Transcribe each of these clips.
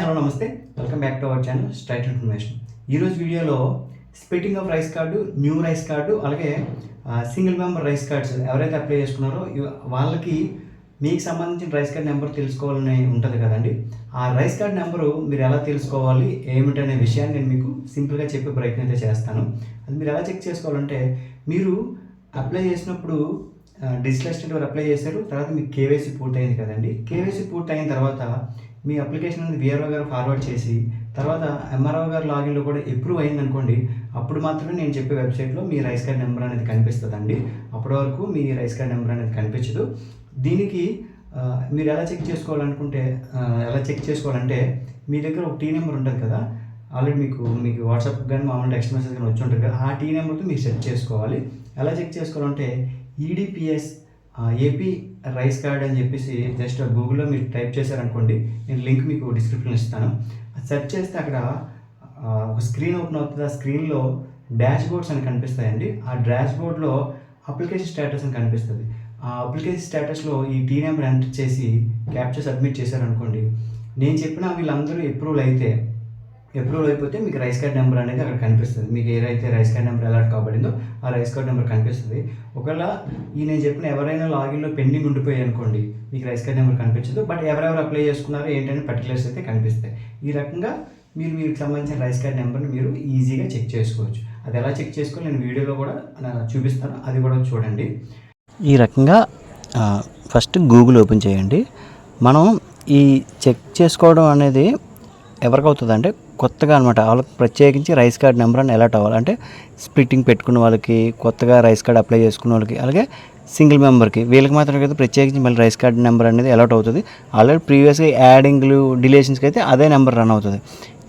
Hello నమస్తే. Welcome back to our channel straight information ఈరోజు వీడియోలో splitting of rice card new rice card అలాగే single member rice cards ఎవరైతే apply చేసుకున్నారో వాళ్ళకి మీకు సంబంధించిన రైస్ కార్డ్ నెంబర్ తెలుసుకోవాలని ఉంటుంది కదండి. ఆ రైస్ కార్డ్ నెంబరు మీరు ఎలా తెలుసుకోవాలి ఏమిటనే విషయాన్ని నేను మీకు సింపుల్గా చెప్పే ప్రయత్నం అయితే చేస్తాను. అది మీరు ఎలా చెక్ చేసుకోవాలంటే మీరు అప్లై చేసినప్పుడు డిజిటల్ అసిస్టెంట్ వారు అప్లై చేశారు తర్వాత మీకు కేవైసీ పూర్తయింది కదండి. కేవైసీ పూర్తయిన తర్వాత మీ అప్లికేషన్ అనేది విఆర్ఓ గారు ఫార్వర్డ్ చేసి తర్వాత ఎంఆర్ఓ గారు లాగిన్లో కూడా అప్రూవ్ అయింది అనుకోండి అప్పుడు మాత్రమే నేను చెప్పే వెబ్సైట్లో మీ రైస్ కార్డ్ నెంబర్ అనేది కనిపిస్తుందండి. అప్పటి వరకు మీ రైస్ కార్డ్ నెంబర్ అనేది కనిపించదు. దీనికి మీరు ఎలా చెక్ చేసుకోవాలనుకుంటే ఎలా చెక్ చేసుకోవాలంటే మీ దగ్గర ఒక టీ నెంబర్ ఉంటుంది కదా ఆల్రెడీ మీకు మీకు వాట్సాప్ కానీ మామూలు టెక్స్ట్ మెసేజ్ కానీ వచ్చి ఉంటుంది కదా ఆ టీ నెంబర్తో మీరు సెట్ చేసుకోవాలి. ఎలా చెక్ చేసుకోవాలంటే ఈడిపిఎస్ ఏపీ రైస్ కార్డ్ అని చెప్పేసి జస్ట్ గూగుల్లో మీరు టైప్ చేశారనుకోండి నేను లింక్ మీకు డిస్క్రిప్షన్ ఇస్తాను. సెర్చ్ చేస్తే అక్కడ ఒక స్క్రీన్ ఓపెన్ అవుతుంది. ఆ స్క్రీన్లో డాష్ బోర్డ్స్ అని కనిపిస్తాయండి. ఆ డాష్ బోర్డ్లో అప్లికేషన్ స్టేటస్ అని కనిపిస్తుంది. ఆ అప్లికేషన్ స్టేటస్లో ఈ టీ నెంబర్ ఎంటర్ చేసి క్యాప్చర్ సబ్మిట్ చేశారనుకోండి నేను చెప్పిన వీళ్ళందరూ అప్రూవల్ అయితే అప్రూవల్ అయిపోతే మీకు రైస్ కార్డ్ నెంబర్ అనేది అక్కడ కనిపిస్తుంది. మీకు ఏదైతే రైస్ కార్డ్ నెంబర్ అలాట్ కాబడిందో ఆ రైస్ కార్డ్ నెంబర్ కనిపిస్తుంది. ఒకవేళ ఈ నేను చెప్పిన ఎవరైనా లాగిన్లో పెండింగ్ ఉండిపోయాయి అనుకోండి మీకు రైస్ కార్డ్ నెంబర్ కనిపించదు. బట్ ఎవరెవరు అప్లై చేసుకున్నారో ఏంటనే పర్టికులర్స్ అయితే కనిపిస్తాయి. ఈ రకంగా మీరు మీకు సంబంధించిన రైస్ కార్డ్ నెంబర్ని మీరు ఈజీగా చెక్ చేసుకోవచ్చు. అది ఎలా చెక్ చేసుకోవాలి నేను వీడియోలో కూడా చూపిస్తాను. అది కూడా చూడండి. ఈ రకంగా ఫస్ట్ గూగుల్ ఓపెన్ చేయండి. మనం ఈ చెక్ చేసుకోవడం అనేది ఎవరికి అవుతుందంటే కొత్తగా అనమాట వాళ్ళకి ప్రత్యేకించి రైస్ కార్డ్ నెంబర్ అని అలర్ట్ అవ్వాలి. అంటే స్ప్లిట్టింగ్ పెట్టుకున్న వాళ్ళకి కొత్తగా రైస్ కార్డ్ అప్లై చేసుకున్న వాళ్ళకి అలాగే సింగిల్ మెంబర్కి వీళ్ళకి మాత్రమే కదా ప్రత్యేకించి మళ్ళీ రైస్ కార్డ్ నెంబర్ అనేది అలర్ట్ అవుతుంది. ఆల్రెడీ ప్రీవియస్గా యాడింగ్లు డిలేషన్స్కి అయితే అదే నెంబర్ రన్ అవుతుంది.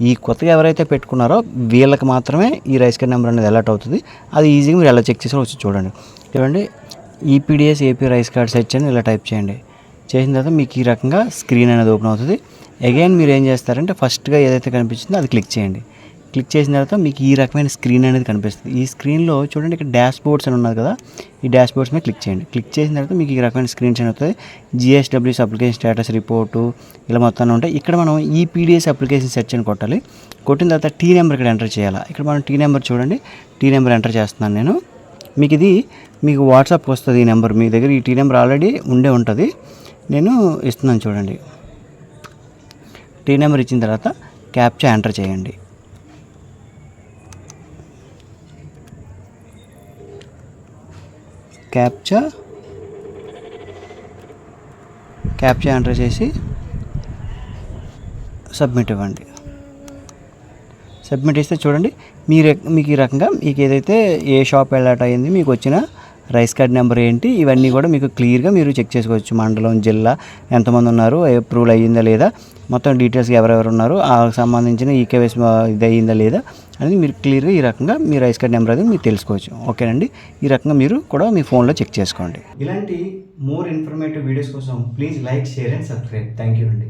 ఈ కొత్తగా ఎవరైతే పెట్టుకున్నారో వీళ్ళకి మాత్రమే ఈ రైస్ కార్డ్ నెంబర్ అనేది అలర్ట్ అవుతుంది. అది ఈజీగా మీరు ఎలా చెక్ చేసి వచ్చి చూడండి. చూడండి EPDS AP rice card search అని ఇలా టైప్ చేయండి. చేసిన తర్వాత మీకు ఈ రకంగా స్క్రీన్ అనేది ఓపెన్ అవుతుంది. అగైన్ మీరు ఏం చేస్తారంటే ఫస్ట్గా ఏదైతే కనిపించిందో అది క్లిక్ చేయండి. క్లిక్ చేసిన తర్వాత మీకు ఈ రకమైన స్క్రీన్ అనేది కనిపిస్తుంది. ఈ స్క్రీన్లో చూడండి ఇక్కడ డాష్ బోర్డ్స్ అని ఉన్నది కదా ఈ డాష్ బోర్డ్స్ మీద క్లిక్ చేయండి. క్లిక్ చేసిన తర్వాత మీకు ఈ రకమైన స్క్రీన్స్ అని అవుతుంది జిఎస్డబ్ల్యూస్ అప్లికేషన్ స్టేటస్ రిపోర్టు ఇలా మొత్తాన్ని ఉంటాయి. ఇక్కడ మనం ఈ పీడిఎస్ అప్లికేషన్ సెర్చ్ అని కొట్టాలి. కొట్టిన తర్వాత టీ నెంబర్ ఇక్కడ ఎంటర్ చేయాలి? ఇక్కడ మనం టీ నెంబర్ చూడండి. టీ నెంబర్ ఎంటర్ చేస్తున్నాను నేను. మీకు ఇది మీకు వాట్సాప్కి వస్తుంది ఈ నెంబర్ మీ దగ్గర ఈ టీ నెంబర్ ఆల్రెడీ ఉండే ఉంటుంది. నేను ఇస్తున్నాను చూడండి. టీ నెంబర్ ఇచ్చిన తర్వాత క్యాప్చా ఎంటర్ చేయండి. క్యాప్చా క్యాప్చా ఎంటర్ చేసి సబ్మిట్ ఇవ్వండి. సబ్మిట్ ఇస్తే చూడండి మీరు మీకు ఈ రకంగా మీకు ఏదైతే ఏ షాప్ వెళ్ళాట్ అయింది మీకు వచ్చిన రైస్ కార్డ్ నెంబర్ ఏంటి? ఇవన్నీ కూడా మీకు క్లియర్గా మీరు చెక్ చేసుకోవచ్చు. మండలం జిల్లా ఎంతమంది ఉన్నారు అప్రూవల్ అయ్యిందా లేదా మొత్తం డీటెయిల్స్ ఎవరెవరు ఉన్నారు ఆ సంబంధించిన ఈకేవైస్ ఇది అయ్యిందా లేదా అనేది మీరు క్లియర్గా ఈ రకంగా మీ రైస్ కార్డ్ నెంబర్ అనేది మీరు తెలుసుకోవచ్చు. ఓకేనండి? ఈ రకంగా మీరు కూడా మీ ఫోన్లో చెక్ చేసుకోండి. ఇలాంటి మోర్ ఇన్ఫర్మేటివ్ వీడియోస్ కోసం please like share and subscribe. Thank you అండి.